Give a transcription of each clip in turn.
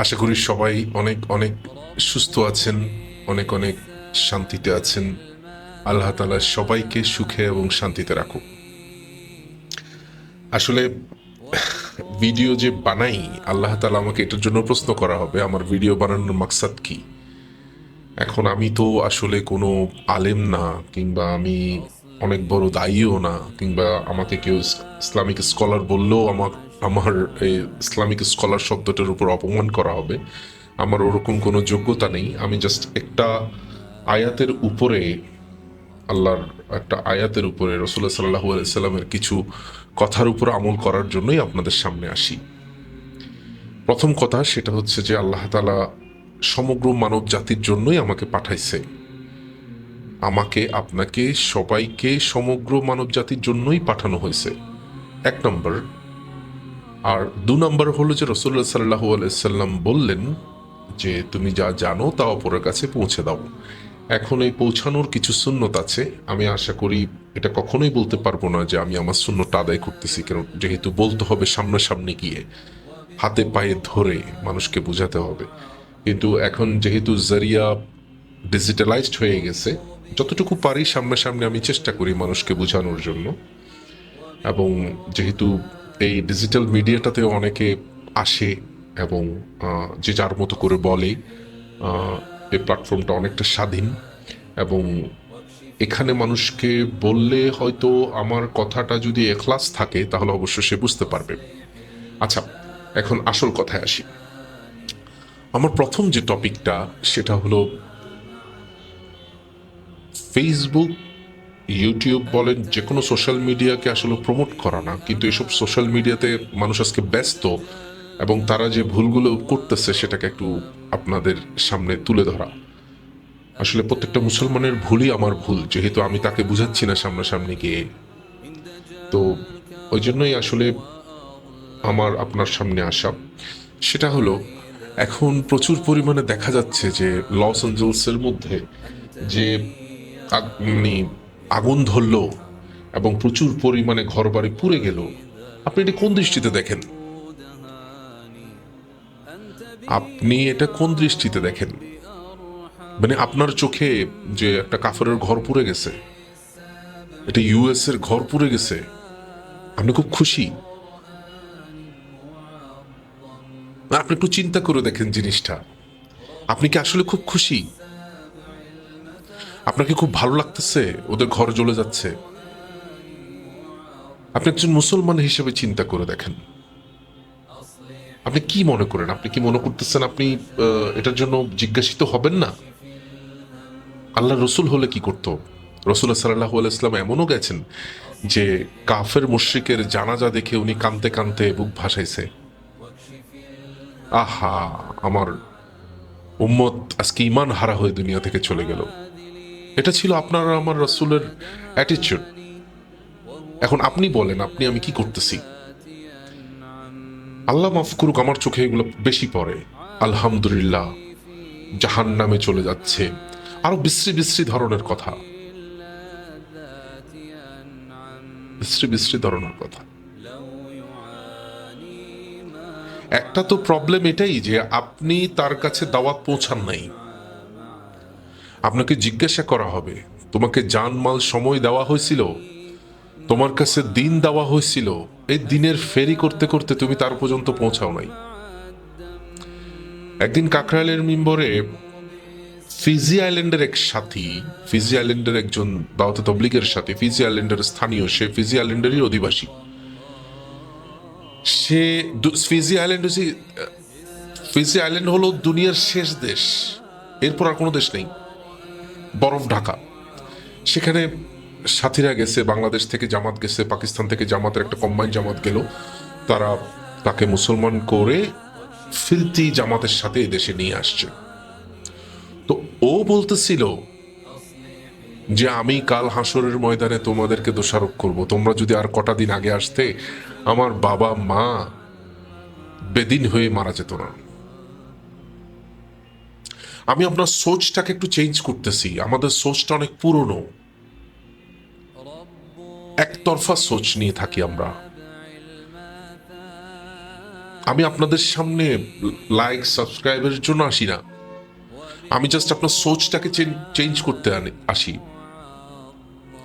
আশা করি সবাই অনেক অনেক সুস্থ আছেন, অনেক অনেক শান্তিতে আছেন। আল্লাহ তালা সবাইকে সুখে এবং শান্তিতে রাখুক। আসলে ভিডিও যে বানাই, আল্লাহ তালা আমাকে এটার জন্য প্রশ্ন করা হবে, আমার ভিডিও বানানোর মাকসাদ কি? এখন আমি তো আসলে কোনো আলেম না, কিংবা আমি অনেক বড় দায়ীও না, কিংবা আমাকে কেউ ইসলামিক স্কলার বললেও আমার আমার এই ইসলামিক স্কলার শব্দটার উপর অপমান করা হবে। আমার ওরকম কোনো যোগ্যতা নেই। আমি জাস্ট একটা আয়াতের উপরে, আল্লাহর একটা আয়াতের উপরে রসুল্লাহ সাল্লাহ সাল্লামের কিছু কথার উপর আমল করার জন্যই আপনাদের সামনে আসি। প্রথম কথা সেটা হচ্ছে যে আল্লাহ তালা সমগ্র মানব জাতির জন্যই আমাকে পাঠাইছে। আমাকে, আপনাকে, সবাইকে সমগ্র মানব জাতির জন্যই পাঠানো হয়েছে। এক নম্বর আর দু নম্বর হলো যে রসুল্লাহ সাল্লাহ আলাইসাল্লাম বললেন যে, তুমি যা জানো তা অপরের কাছে পৌঁছে দাও। এখন এই পৌঁছানোর কিছু সুন্নত আছে। আমি আশা করি এটা কখনোই বলতে পারব না যে আমি আমার শূন্যটা আদায় করতেছি। কারণ যেহেতু বলতে হবে সামনাসামনি গিয়ে, হাতে পায়ে ধরে মানুষকে বোঝাতে হবে। কিন্তু এখন যেহেতু জারিয়া ডিজিটালাইজড হয়ে গেছে, যতটুকু পারি সামনাসামনি আমি চেষ্টা করি মানুষকে বোঝানোর জন্য। এবং যেহেতু এই ডিজিটাল মিডিয়াটাতেও অনেকে আসে এবং যে যার মতো করে বলে এই প্ল্যাটফর্মটা অনেকটা স্বাধীন এবং এখানে মানুষকে বললে হয়তো আমার কথাটা যদি এখলাস থাকে, তাহলে অবশ্য সে বুঝতে পারবে। আচ্ছা এখন আসল কথায় আসি। আমার প্রথম যে টপিকটা সেটা হলো ফেসবুক ইউটিউব বলেন যে কোনো সোশ্যাল মিডিয়াকে আসলে প্রমোট করা না। কিন্তু এসব সোশ্যাল মিডিয়াতে মানুষ আজকে ব্যস্ত এবং তারা যে ভুলগুলো করতেছে সেটাকে একটু আপনাদের সামনে তুলে ধরা। আসলে প্রত্যেকটা মুসলমানের ভুলই আমার ভুল, যেহেতু আমি তাকে বুঝাচ্ছি না সামনাসামনি গিয়ে। তো ওই জন্যই আসলে আমার আপনার সামনে আসা। সেটা হলো, এখন প্রচুর পরিমাণে দেখা যাচ্ছে যে লস অ্যাঞ্জেলসের মধ্যে যে মানে আগুন ধরলো এবং প্রচুর পরিমাণে ঘরবাড়ি পুড়ে গেল। আপনি এটি কোন দৃষ্টিতে দেখেন? আপনি এটা কোন দৃষ্টিতে দেখেন? মানে আপনার চোখে যে একটা কাফেরের ঘর পুড়ে গেছে, এটা ইউএস এর ঘর পুড়ে গেছে, আপনি খুব খুশি? আপনি একটু চিন্তা করে দেখেন জিনিসটা। আপনি কি আসলে খুব খুশি? আপনাকে খুব ভালো লাগতেছে, ওদের ঘর জ্বলে যাচ্ছে। আপনি একজন মুসলমান হিসেবে চিন্তা করে দেখেন। আপনি কি মনে করেন? আপনি কি মনে করতেছেন আপনি এটার জন্য জিজ্ঞাসিত হবেন না? আল্লাহ রসুল হলে কি করতো? রসুল্লাহ সাল্লাহ আলাইসলাম এমনও গেছেন যে কাফের মুশ্রিকের জানাজা দেখে উনি কানতে কানতে বুক ভাসাইছে। আহা, আমার উম্মত আজকে ইমান হারা হয়ে দুনিয়া থেকে চলে গেল। এটা ছিল আপনার আমার রসুলের অ্যাটিচিউড এখন আপনি বলেন, আপনি, আমি কি করতেছি? আল্লাহ মাফ করুক, আমার চোখে এগুলো বেশি পড়ে। আলহামদুলিল্লাহ জাহান নামে চলে যাচ্ছে। আরও বিশ্রী বিশ্রী ধরনের কথা। বিশ্রী বিশ্রী ধরনের কথা। একটা তো প্রবলেম এটাই যে আপনি তার কাছে দাওয়াত পৌঁছান নাই। আপনাকে জিজ্ঞাসা করা হবে, তোমাকে জানমাল সময় দেওয়া হয়েছিল, তোমার কাছে দিন দেওয়া হয়েছিল, এই দিনের ফেরি করতে করতে তুমি তার পর্যন্ত পৌঁছাও নাই। একদিন কাকরাইলের মিম্বরে ফিজি আইল্যান্ডের এক সাথী, ফিজি আইল্যান্ডের একজন দাওয়াতে তবলিগের সাথে, ফিজি আইল্যান্ডের স্থানীয়, সে ফিজি আইল্যান্ডেরই অধিবাসী। সে ফিজি আইল্যান্ড হচ্ছে, ফিজি আইল্যান্ড হলো দুনিয়ার শেষ দেশ, এরপর আর কোনো দেশ নেই। বরফ ঢাকা। সেখানে সাথীরা গেছে, বাংলাদেশ থেকে জামাত গেছে, পাকিস্তান থেকে জামাতের একটা কম্বাইন জামাত গেল। তারা তাকে মুসলমান করে ফিরতি জামাতের সাথে দেশে নিয়ে আসছে। তো ও বলতেছিল যে, আমি কাল হাসরের ময়দানে তোমাদেরকে দোষারোপ করব। তোমরা যদি আর কটা দিন আগে আসতে, আমার বাবা মা বেদিন হয়ে মারা যেত না। আমি আপনার সোচটাকে একটু চেঞ্জ করতেছি। আমাদের সোচটা অনেক পুরনো। একতরফা সোচ নিয়ে থাকি আমরা। আমি আপনাদের সামনে লাইক সাবস্ক্রাইবের জন্য আসি না। আমি জাস্ট আপনার সোচটাকে চেঞ্জ করতে আসি।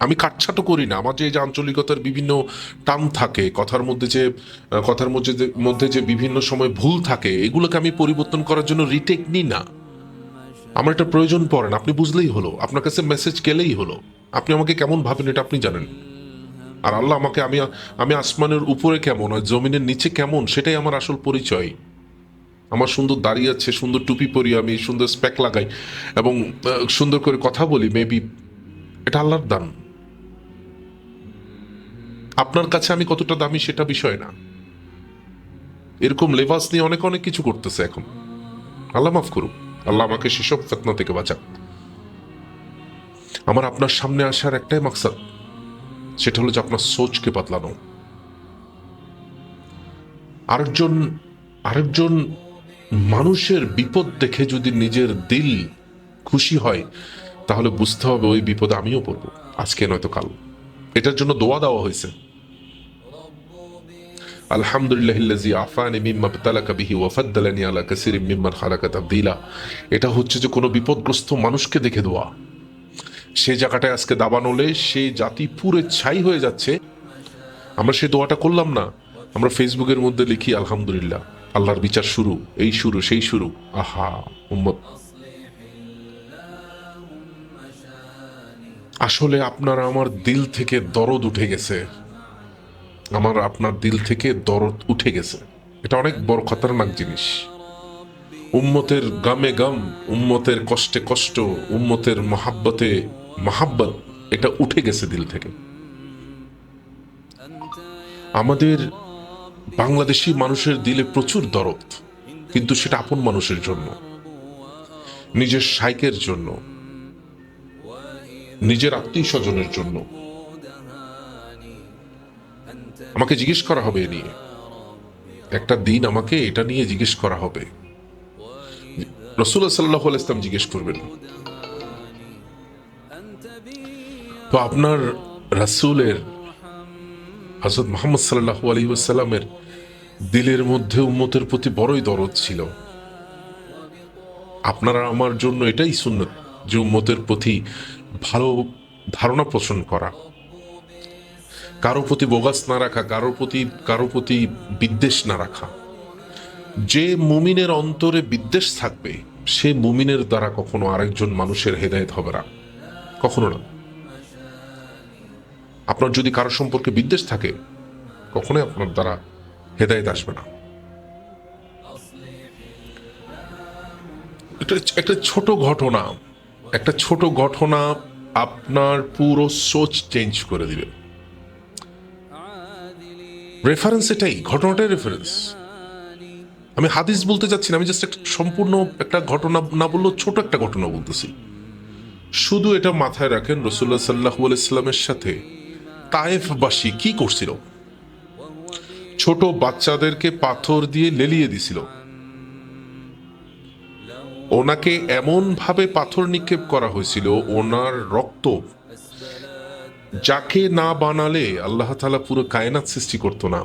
আমি কাটছাটো করি না। আমার যে আঞ্চলিকতার বিভিন্ন টান থাকে, কথার মধ্যে যে, কথার মধ্যে মধ্যে যে বিভিন্ন সময় ভুল থাকে, এগুলোকে আমি পরিবর্তন করার জন্য রিটেক নিই না। আমার এটা প্রয়োজন পড়ে না আপনি বুঝলেই হলো। আপনার কাছে মেসেজ গেলেই হলো। আপনি আমাকে কেমন ভাবেন এটা আপনি জানেন। আর আল্লাহ আমাকে, আমি আমি আসমানের উপরে কেমন আর জমিনের নিচে কেমন সেটাই আমার আসল পরিচয়। আমার সুন্দর দাঁড়িয়ে আছে, সুন্দর টুপি পরি আমি, সুন্দর স্প্যাক লাগাই এবং সুন্দর করে কথা বলি মেবি এটা আল্লাহর দান। আপনার কাছে আমি কতটা দামি সেটা বিষয় না। এরকম লেবাস নিয়ে অনেক অনেক কিছু করতেছে এখন। আল্লাহ মাফ করুক। আল্লাহ আমাকে সেসব ফেতনা থেকে বাঁচাক। আমার আপনার সামনে আসার একটাই মাকসাদ, সেটা হলো যে আপনার সোচকে বদলানো আরেকজন আরেকজন মানুষের বিপদ দেখে যদি নিজের দিল খুশি হয়, তাহলে বুঝতে হবে ওই বিপদে আমিও পড়ব। আজকে নয়তো কাল। এটার জন্য দোয়া দেওয়া হয়েছে। আলহামদুলিল্লাহ ইল্লাজি আফানি মিম্মা বতালাকা বিহি ওয়া ফাদ্দালানি আলা কাসিরিম মিম্মান খালাকা তাবদীলা। এটা হচ্ছে যে কোনো বিপদগ্রস্ত মানুষকে দেখে দোয়া। সেই জায়গাটায় আজকে দাবানলে সেই জাতি পুরে ছাই হয়ে যাচ্ছে। আমরা সেই দোয়াটা করলাম না। আমরা ফেসবুকের মধ্যে লিখি, আলহামদুলিল্লাহ, আল্লাহর বিচার শুরু, এই শুরু, সেই শুরু। আহা, উম্মত। আসলে আপনার আমার দিল থেকে দরদ উঠে গেছে। আমার আপনার দিল থেকে দরদ উঠে গেছে। এটা অনেক বড় খতরনাক জিনিস। উম্মতের গামে গাম, উম্মতের কষ্টে কষ্ট, উম্মতের মহাব্বতে মহাব্বত, এটা উঠে গেছে দিল থেকে। আমাদের বাংলাদেশি মানুষের দিলে প্রচুর দরদ, কিন্তু সেটা আপন মানুষের জন্য, নিজের সাইকের জন্য, নিজের আত্মীয় স্বজনের জন্য। আমাকে জিজ্ঞেস করা হবে এ নিয়ে। একটা দিন আমাকে এটা নিয়ে জিজ্ঞেস করা হবে। রসুল্লাহ সাল্লাহ ইসলাম জিজ্ঞেস করবেন, তো আপনার রাসূলের হজরত মোহাম্মদ সাল্লাহ আলী সাল্লামের দিলের মধ্যে উম্মতের প্রতি বড়ই দরদ ছিল। আপনারা আমার জন্য এটাই সুন্নত যে উম্মতের প্রতি ভালো ধারণা পোষণ করা। কারও প্রতি বোগাস না রাখা কারও প্রতি কারও প্রতি বিদ্বেষ না রাখা। যে মুমিনের অন্তরে বিদ্বেষ থাকবে, সে মুমিনের দ্বারা কখনো আরেকজন মানুষের হেদায়েত হবে না। কখনো না। আপনার যদি কারও সম্পর্কে বিদ্বেষ থাকে, কখনোই আপনার দ্বারা হেদায়েত আসবে না। একটা একটা ছোট ঘটনা, একটা ছোট ঘটনা আপনার পুরো সোচ চেঞ্জ করে দিবে। রেফারেন্স এটাই, ঘটনাটাই রেফারেন্স আমি হাদিস বলতে চাচ্ছি না, আমি জাস্ট একটা সম্পূর্ণ একটা ঘটনা, না বললেও ছোট একটা ঘটনা বলতেছি। শুধু এটা মাথায় রাখেন রসুল্লাহ সাল্লাহ ইসলামের সাথে। তায়েফবাসী কি করছিল? ছোট বাচ্চাদেরকে পাথর দিয়ে লেলিয়ে দিছিল। ওনাকে এমন ভাবে পাথর নিক্ষেপ করা হয়েছিল, ওনার রক্ত যাকে না বানালে আল্লাহ তালা পুরো কায়নাত সৃষ্টি করতো না।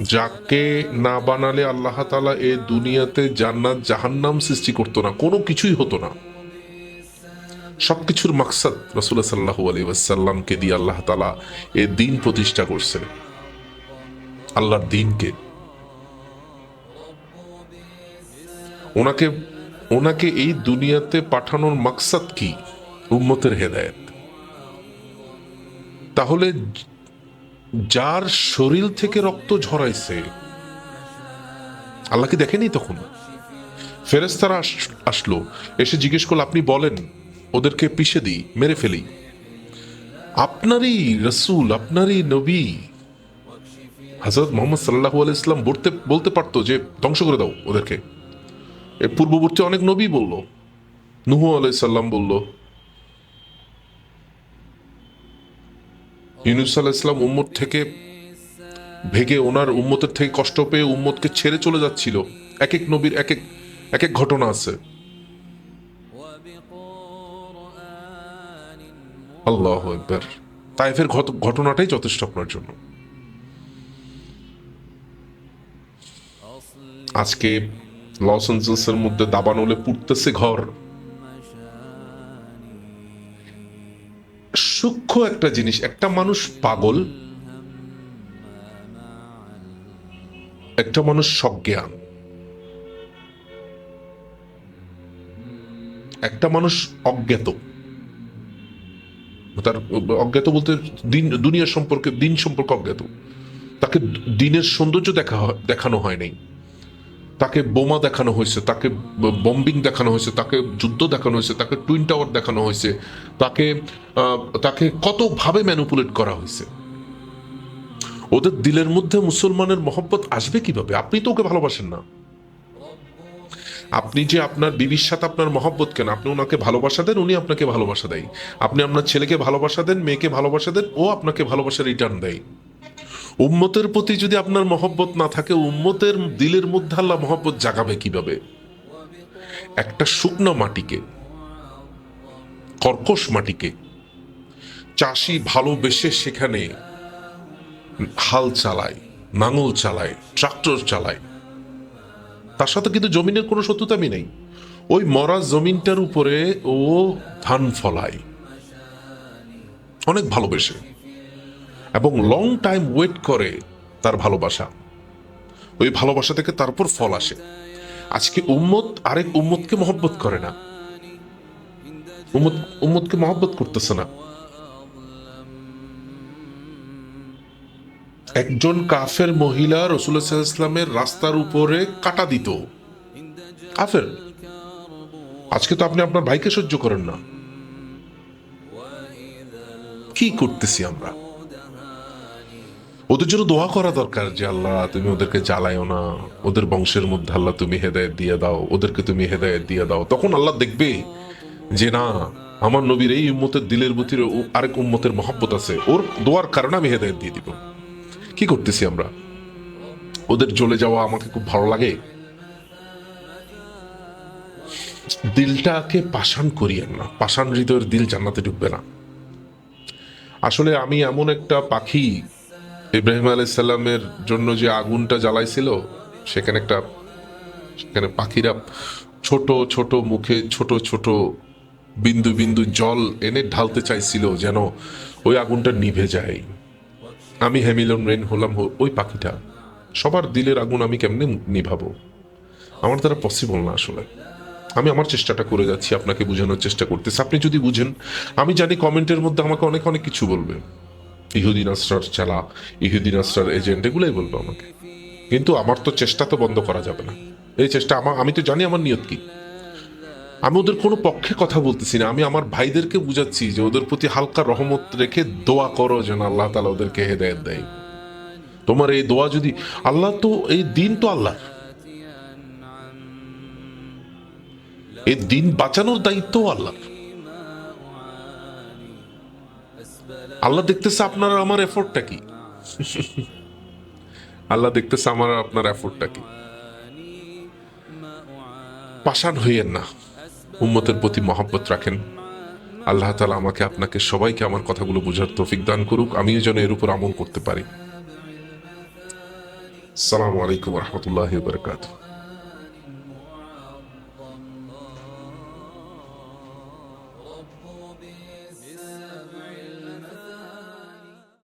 যাকে না বানালে আল্লাহ তালা এ দুনিয়াতে জান্নাত, জাহান্নাম সৃষ্টি করতো না, কোনো কিছুই হতো না। সবকিছুর মাকসাদ রসুল্লাহ সাল্লাহ আলী দিয়ে আল্লাহ তালা এ দিন প্রতিষ্ঠা করছে আল্লাহর দিনকে। ওনাকে ওনাকে এই দুনিয়াতে পাঠানোর মাকসাদ কি? উম্মতের হেদায়েত। তাহলে যার শরীর থেকে রক্ত ঝরাইছে আল্লাহকে দেখেনি তখন? ফেরেস্তারা আস- আসলো, এসে জিজ্ঞেস করল, আপনি বলেন, ওদেরকে পিষে দিই, মেরে ফেলি। আপনারই রসুল, আপনারই নবী। হজরত মোহাম্মদ সাল্লাহ ইসলাম বলতে বলতে পারতো যে, ধ্বংস করে দাও ওদেরকে। এর পূর্ববর্তী অনেক নবী বলল। নুহু আলাইসাল্লাম বলল, ইউনুস আলাহ ইসলাম উম্মত থেকে ভেগে ওনার উম্মতের থেকে কষ্ট পেয়ে উম্মতকে ছেড়ে চলে যাচ্ছিল। এক এক নবীর এক এক এক এক ঘটনা আছে। আল্লাহ একবার তাইফের ঘট- ঘটনাটাই যথেষ্ট আপনার জন্য। আজকে লস এঞ্জেলসের মধ্যে দাবানলে পুড়তেছে ঘর। সূক্ষ্ম একটা জিনিস, একটা মানুষ পাগল, একটা মানুষ সজ্ঞান, একটা মানুষ অজ্ঞাত। তার অজ্ঞাত বলতে দিন, দুনিয়া সম্পর্কে, দিন সম্পর্কে অজ্ঞাত। তাকে দিনের সৌন্দর্য দেখা দেখানো হয় নাই। তাকে বোমা দেখানো হয়েছে, তাকে বম্বিং দেখানো হয়েছে, তাকে যুদ্ধ দেখানো হয়েছে, তাকে টুইন টাওয়ার দেখানো হয়েছে, তাকে তাকে কতভাবে ম্যানুপুলেট করা হয়েছে? ওদের দিলের মধ্যে মুসলমানের মহব্বত আসবে কীভাবে? আপনি তো ওকে ভালোবাসেন না। আপনি যে আপনার বিবির সাথে আপনার মহব্বত কেন? আপনি ওনাকে ভালোবাসা দেন, উনি আপনাকে ভালোবাসা দেয়। আপনি আপনার ছেলেকে ভালোবাসা দেন, মেয়েকে ভালোবাসা দেন, ও আপনাকে ভালোবাসা রিটার্ন দেয়। উম্মতের প্রতি যদি আপনার মহব্বত না থাকে, উম্মতের দিলের মধ্যে আল্লাহ মহব্বত জাগাবে কীভাবে? একটা শুকনো মাটিকে, কর্কশ মাটিকে চাষি ভালোবেসে সেখানে হাল চালায়, নাঙল চালায়, ট্রাক্টর চালায়। তার সাথে কিন্তু জমিনের কোনো শত্রুতামি নেই। ওই মরা জমিনটার উপরে ও ধান ফলায়। অনেক ভালোবেসে। এবং লং টাইম ওয়েট করে তার ভালোবাসা। ওই ভালোবাসা থেকে তারপর ফল আসে। আজকে উম্মত আরেক উম্মতকে মহব্বত করে না। উম্মত, উম্মতকে মহব্বত করতেছে না। একজন কাফের মহিলা ইসলামের রাস্তার উপরে কাটা দিত। কাফের? আজকে তো আপনি আপনার ভাইকে সহ্য করেন না। কি করতেছি আমরা? ওদের জন্য দোয়া করা দরকার যে আল্লাহ, তুমি ওদেরকে জ্বালায়ও না। ওদের বংশের মধ্যে আল্লাহ তুমি হেদায়ত দিয়ে দাও, ওদেরকে তুমি হেদায়ত দিয়ে দাও। তখন আল্লাহ দেখবে যে না, আমার নবীর এই উম্মতের দিলের প্রতি আরেক উম্মতের মহাব্বত আছে। ওর দোয়ার কারণে আমি হেদায়ত দিয়ে দিব। কি করতেছি আমরা? ওদের জ্বলে যাওয়া আমাকে খুব ভালো লাগে। দিলটাকে পাষাণ করিয়েন না পাষাণ হৃদয়ের দিল জান্নাতে ঢুকবে না। আসলে আমি এমন একটা পাখি ইব্রাহিম আলাইসাল্লামের জন্য যে আগুনটা জ্বালাইছিল, সেখানে একটা, সেখানে পাখিরা ছোট ছোট মুখে ছোট ছোট বিন্দু বিন্দু জল এনে ঢালতে চাইছিল যেন ওই আগুনটা নিভে যায়। আমি হ্যামিলন রেন হলাম ওই পাখিটা। সবার দিলের আগুন আমি কেমনে নিভাবো? আমার দ্বারা পসিবল না আসলে। আমি আমার চেষ্টাটা করে যাচ্ছি, আপনাকে বোঝানোর চেষ্টা করতেছি। আপনি যদি বুঝেন, আমি জানি কমেন্টের মধ্যে আমাকে অনেক অনেক কিছু বলবে। ইহুদিন আশ্রার চালা, ইহুদি আশ্রার এজেন্ট, এগুলাই বলবে আমাকে। কিন্তু আমার তো চেষ্টা তো বন্ধ করা যাবে না। এই চেষ্টা আমার আমি তো জানি আমার নিয়ত কি। আমি ওদের কোনো পক্ষে কথা বলতেছি না। আমি আমার ভাইদেরকে বুঝাচ্ছি যে ওদের প্রতি হালকা রহমত রেখে দোয়া করো যেন আল্লাহ তালা ওদেরকে হেদায়ত দেয়। তোমার এই দোয়া যদি, আল্লাহ তো, এই দিন তো আল্লাহ এই দিন বাঁচানোর দায়িত্ব আল্লাহ আল্লাহ দেখতেছে আপনার আমার এফোর্টটা কি? আল্লাহ দেখতেছে আমার আপনার এফোর্টটা কি? পাষাণ হইয়েন না। উম্মতের প্রতি মহাব্বত রাখেন। আল্লাহ তালা আমাকে, আপনাকে, সবাইকে আমার কথাগুলো বোঝার তৌফিক দান করুক। আমিও যেন এর উপর আমল করতে পারি। সালামু আলাইকুম রহমতুল্লাহ বারকাতুহ।